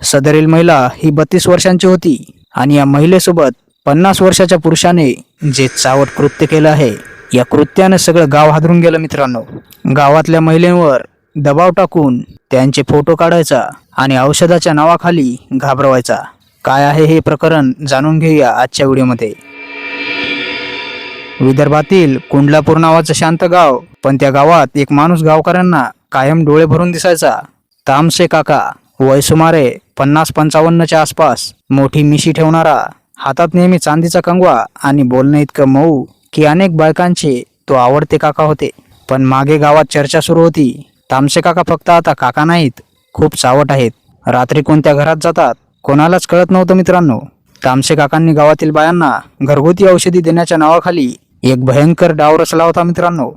सदरील महिला ही बत्तीस वर्षांची होती आणि या महिलेसोबत पन्नास वर्षाच्या पुरुषाने जे चावट कृत्य केलं आहे या कृत्यानं सगळं गाव हादरून गेलं मित्रांनो. गावातल्या महिलेवर दबाव टाकून त्यांचे फोटो काढायचा आणि औषधाच्या नावाखाली घाबरवायचा. काय आहे हे प्रकरण जाणून घेऊया आजच्या व्हिडिओमध्ये. विदर्भातील कुंडलापूर नावाचं शांत गाव पण त्या गावात एक माणूस गावकऱ्यांना कायम डोळे भरून दिसायचा. तामसे काका वय सुमारे पन्नास पंचावन्नच्या आसपास मोठी मिशी ठेवणारा हातात नेहमी चांदीचा कंगवा आणि बोलणं इतकं मऊ की अनेक बायकांचे तो आवडते काका होते. पण मागे गावात चर्चा सुरू होती. तामसे काका फक्त आता काका नाहीत खूप चावट आहेत. रात्री कोणत्या घरात जातात कोणालाच कळत नव्हतं मित्रांनो. तामसे काकांनी गावातील बायांना घरगुती औषधी देण्याच्या नावाखाली एक भयंकर डाव रचला होता मित्रांनो.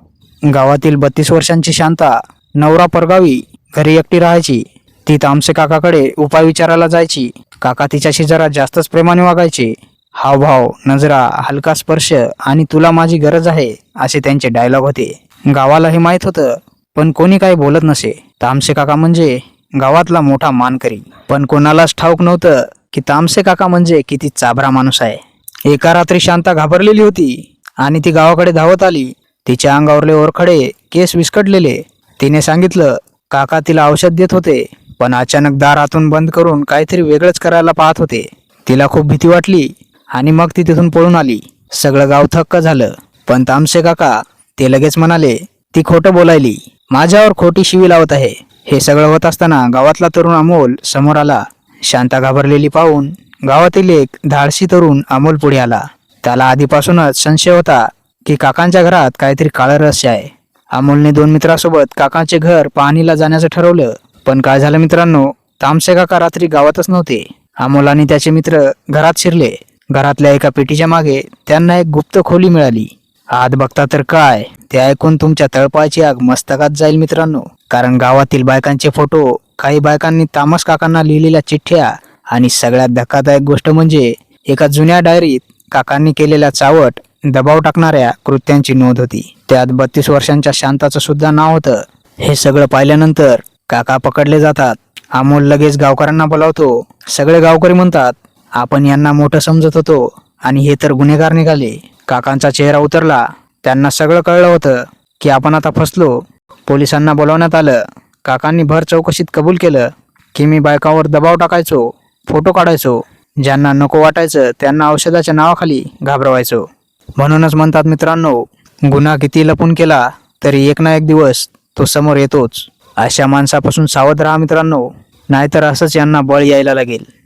गावातील बत्तीस वर्षांची शांता नवरा परगावी घरी एकटी राहायची ती तामसे काकाकडे उपाय विचारायला जायची. काका तिच्याशी जरा जास्तच प्रेमाने वागायचे. हावभाव नजरा हलका स्पर्श आणि तुला माझी गरज आहे असे त्यांचे डायलॉग होते. गावाला हे माहीत होतं पण कोणी काही बोलत नसे. तामसे काका म्हणजे गावातला मोठा मानकरी. पण कोणालाच ठाऊक नव्हतं की तामसे काका म्हणजे किती चाभरा माणूस आहे. एका रात्री शांता घाबरलेली होती आणि ती गावाकडे धावत आली. तिच्या अंगावरले ओरखडे केस विस्कटलेले. तिने सांगितलं काका तिला औषध देत होते. पण अचानक दारातून बंद करून काहीतरी वेगळंच करायला पाहत होते. तिला खूप भीती वाटली आणि मग ती तिथून पळून आली. सगळं गाव थक्क झालं. पण तामसे काका ते लगेच म्हणाले ती खोटं बोलायली. माझ्यावर खोटी शिवी लावत आहे. हे सगळं होत असताना गावातला तरुण अमोल समोर आला. शांता घाबरलेली पाहून गावातील एक धाडसी तरुण अमोल पुढे आला. त्याला आधीपासूनच संशय होता की काकांच्या घरात काहीतरी काळं रहस्य आहे. अमोलने दोन मित्रासोबत काकांचे घर पाहणीला जाण्याचं ठरवलं. पण काय झालं मित्रांनो तामसे काका रात्री गावातच नव्हते. अमोल आणि त्याचे मित्र घरात शिरले. घरातल्या एका पेटीच्या मागे त्यांना एक गुप्त खोली मिळाली. आत बघता तर काय ते ऐकून तुमच्या तळपायची आग मस्तकात जाईल मित्रांनो. कारण गावातील बायकांचे फोटो काही बायकांनी तामस काकांना लिहिलेल्या चिठ्ठ्या आणि सगळ्यात धक्कादायक गोष्ट म्हणजे एका जुन्या डायरीत काकांनी केलेल्या चावट दबाव टाकणाऱ्या कृत्यांची नोंद होती. त्यात बत्तीस वर्षांच्या शांताचं सुद्धा नाव होतं. हे सगळं पाहिल्यानंतर काका पकडले जातात. अमोल लगेच गावकऱ्यांना बोलावतो. सगळे गावकरी म्हणतात आपण यांना मोठं समजत होतो आणि हे तर गुन्हेगार निघाले. काकांचा चेहरा उतरला. त्यांना सगळं कळलं होतं की आपण आता फसलो. पोलिसांना बोलावण्यात आलं. काकांनी भर चौकशीत कबूल केलं की मी बायकावर दबाव टाकायचो फोटो काढायचो. ज्यांना नको वाटायचं त्यांना औषधाच्या नावाखाली घाबरवायचो. म्हणूनच म्हणतात मित्रांनो गुन्हा किती लपून केला तरी एक ना एक दिवस तो समोर येतोच. अशा माणसापासून सावध राहा मित्रांनो. नाहीतर असंच यांना बळ यायला लागेल.